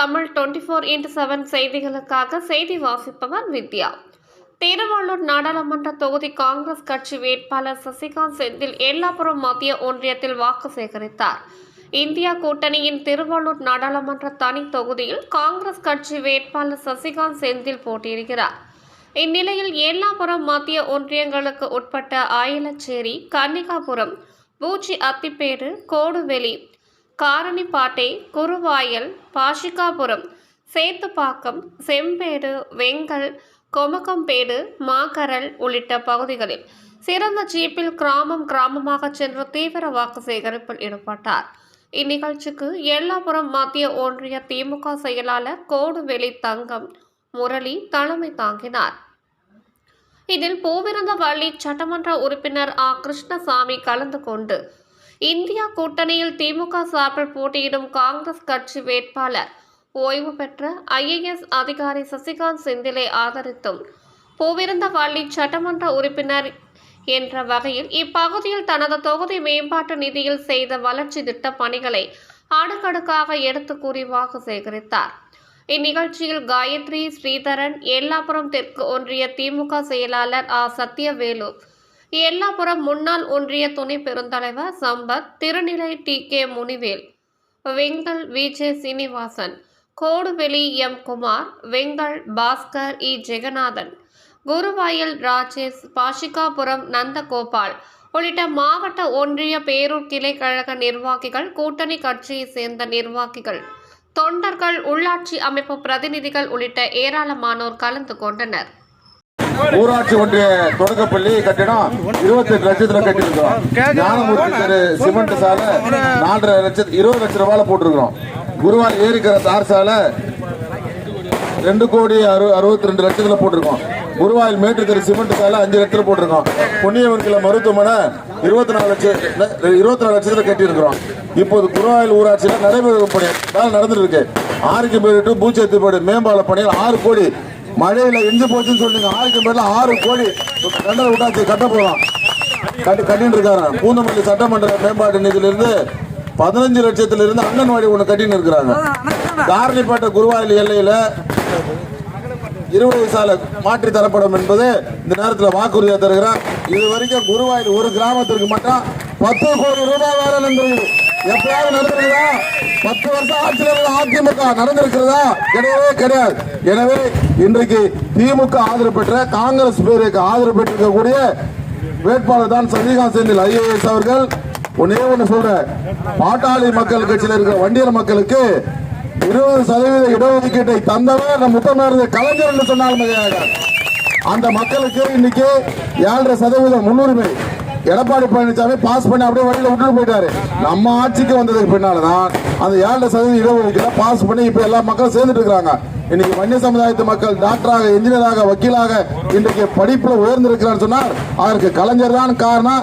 Tamil twenty four into seven செய்திகளுக்காக செய்தி வாசிப்பவர் வித்யா. திருவள்ளூர் நாடாளுமன்ற தொகுதி காங்கிரஸ் கட்சி வேட்பாளர் சசிகாந்த் செந்தில் எல்லாப்புறம் மத்திய ஒன்றியத்தில் வாக்கு சேகரித்தார். இந்தியா கூட்டணியின் திருவள்ளூர் நாடாளுமன்ற தனி தொகுதியில் காங்கிரஸ் கட்சி வேட்பாளர் சசிகாந்த் செந்தில் போட்டியிடுகிறார். இந்நிலையில் எல்லாபுரம் மத்திய ஒன்றியங்களுக்கு உட்பட்ட ஆயிலச்சேரி கன்னிகாபுரம் பூச்சி அத்திப்பேடு கோடுவெளி காரணிப்பாட்டை குருவாயல் பாஷிகாபுரம் சேத்துப்பாக்கம் செம்பேடு வெங்கல் கொமக்கம்பேடு மாகரல் உள்ளிட்ட பகுதிகளில் சிறந்த ஜீப்பில் கிராமம் கிராமமாக சென்று தீவிர வாக்கு சேகரிப்பில் ஈடுபட்டார். இந்நிகழ்ச்சிக்கு எல்லாபுரம் மத்திய ஒன்றிய திமுக செயலாளர் கோடுவெளி தங்கம் முரளி தலைமை தாங்கினார். இதில் பூவிருந்தவள்ளி சட்டமன்ற உறுப்பினர் ஆ. கிருஷ்ணசாமி கலந்து கொண்டு இந்தியா கூட்டணியில் திமுக சார்பில் போட்டியிடும் காங்கிரஸ் கட்சி வேட்பாளர். ஓய்வு பெற்ற ஐஏஎஸ் அதிகாரி சசிகாந்த் செந்திலை ஆதரித்தும் பூவிருந்தவள்ளி சட்டமன்ற உறுப்பினர் என்ற வகையில் இப்பகுதியில் தனது தொகுதி மேம்பாட்டு நிதியில் செய்த வளர்ச்சி திட்ட பணிகளை அடுக்கடுக்காக எடுத்து கூறி வாக்கு சேகரித்தார். இந்நிகழ்ச்சியில் காயத்ரி ஸ்ரீதரன் எல்லாபுரம் தெற்கு ஒன்றிய திமுக செயலாளர் ஆ. சத்யவேலு எல்லாபுரம் முன்னாள் ஒன்றிய துணை பெருந்தலைவர் Sampath Thirunilai T. K. Munivel Vengal V J Srinivasan Koduveli M. Kumar Vengal Bhaskar E. Jaganathan Guruvayil Rajesh Pashigapuram Nandagopal உள்ளிட்ட மாவட்ட ஒன்றிய பேரூர் கிளை கழக நிர்வாகிகள் கூட்டணி கட்சியை சேர்ந்த நிர்வாகிகள் தொண்டர்கள் உள்ளாட்சி அமைப்பு பிரதிநிதிகள் உள்ளிட்ட ஏராளமானோர் கலந்து கொண்டனர். ஊராட்சி ஒன்றிய தொடக்கப்பள்ளி கட்டிடம் இருபத்தி எட்டு லட்சத்துல கட்டிருக்கிறோம் ஞானமூர்த்தி தெரு சிமெண்ட் சாலை நாலரை லட்சத்து இருபது லட்சம் ரூபாயில போட்டிருக்கிறோம். குருவால் ஏரிக்கிற தார் சாலை ரெண்டு கோடி அறு அறுபத்தி ரெண்டு லட்சத்துல போட்டிருக்கோம். குருவாயில் மேட்டு தெரு சிமெண்ட் சாலை அஞ்சு லட்சத்துல போட்டிருக்கோம். பொன்னியவன்கில மருத்துவமனை இருபத்தி நாலு லட்சம் இருபத்தி நாலு லட்சத்துல கட்டியிருக்கிறோம். இப்போது குருவாயில் ஊராட்சியில் நடைபெறும் பணி வேலை நடந்துட்டு இருக்கு. ஆறுக்கு பேரு டு மேம்பால பணியில் ஆறு கோடி மழையில எஞ்சு போச்சுன்னு சொன்னீங்க ஆறுக்கு பேர்ல ஆறு கோடி கண்டல விட்டாச்சு கட்ட போகலாம் கட்டி கட்டின்னு இருக்காங்க. பூந்தமல்லி சட்டமன்ற மேம்பாட்டு நிதியிலிருந்து பதினஞ்சு லட்சத்துல இருந்து அங்கன்வாடி ஒண்ணு கட்டின்னு இருக்கிறாங்க. தாரணிப்பேட்டை குருவாயில் எல்லையில இருபது சாலை மாற்றி தரப்படும் என்பது இந்த நேரத்தில் வாக்குறுதியாக தருகிறார். இது வரைக்கும் குருவாயில் ஒரு கிராமத்திற்கு மட்டும் பத்து கோடி ரூபாய் வேலை நடந்திருக்குது எப்பயாவது நடந்திருக்கிறதா பத்து வருஷம் ஆட்சியில் அதிமுக நடந்திருக்கிறதா? கிடையவே கிடையாது. எனவே இன்றைக்கு திமுக ஆதரவு பெற்ற காங்கிரஸ் பேருக்கு ஆதரவு பெற்றிருக்கக்கூடிய வேட்பாளர் தான் சசிகாந்த் செந்தில் ஐஏஎஸ் அவர்கள். ஒன்னே ஒன்று சொல்றேன். பாட்டாளி மக்கள் கட்சியில் இருக்கிற வண்டியர் மக்களுக்கு இருபது சதவீத இடஒதுக்கீட்டை தந்தவர் நம் முத்தமிழ் கலைஞர் என்று சொன்னால் அந்த மக்களுக்கு இன்னைக்கு ஏழரை சதவீதம் முன்னுரிமை எடப்பாடி பழனிசாமி பாஸ் பண்ணி அப்படியே வழியில் விட்டுட்டு போயிட்டாரு. நம்ம ஆட்சிக்கு வந்ததுக்கு பின்னால்தான் அந்த ஏழரை சதவீதம் இடஒதுக்கீடு பாஸ் பண்ணி இப்ப எல்லா மக்களும் சேர்ந்துட்டு இருக்கிறாங்க. இன்னைக்கு வன்னிய சமுதாயத்து மக்கள் டாக்டராக இன்ஜினியராக வக்கீலாக இன்றைக்கு படிப்புல உயர்ந்திருக்கிறார் சொன்னார் அதற்கு கலைஞர் தான் காரணம்.